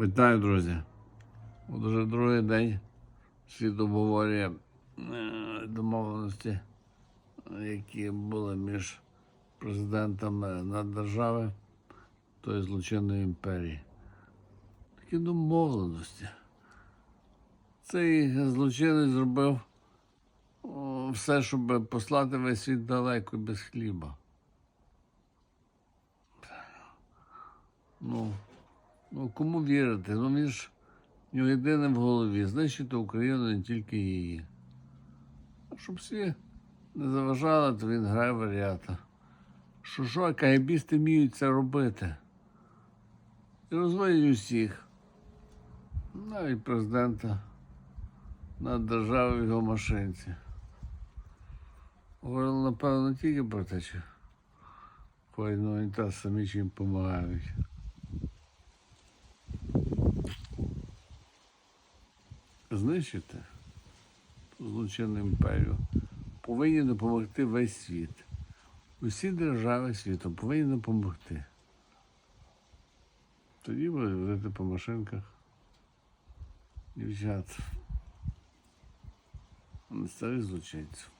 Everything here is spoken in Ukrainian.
Вітаю, друзі. От уже другий день світ обговорює е, домовленості, які були між президентами наддержави тої злочинної імперії. Такі домовленості. Цей злочинець зробив все, щоб послати весь світ далеко без хліба. Ну, Ну, кому вірити? Ну він ж нього єдине в голові. Знищити Україну не тільки її. А щоб всі не заважали, то він грає варіата. Що що, кагібісти вміють це робити. І розводять усіх. Навіть президента над державою в його машинці. Говорили, напевно, тільки про те, що ходять на унітаз самі чим допомагають. Знищити злочинну імперію, повинні допомогти весь світ. Усі держави світу повинні допомогти. Тоді буде водити по машинках дівчат. Не старих злочинців.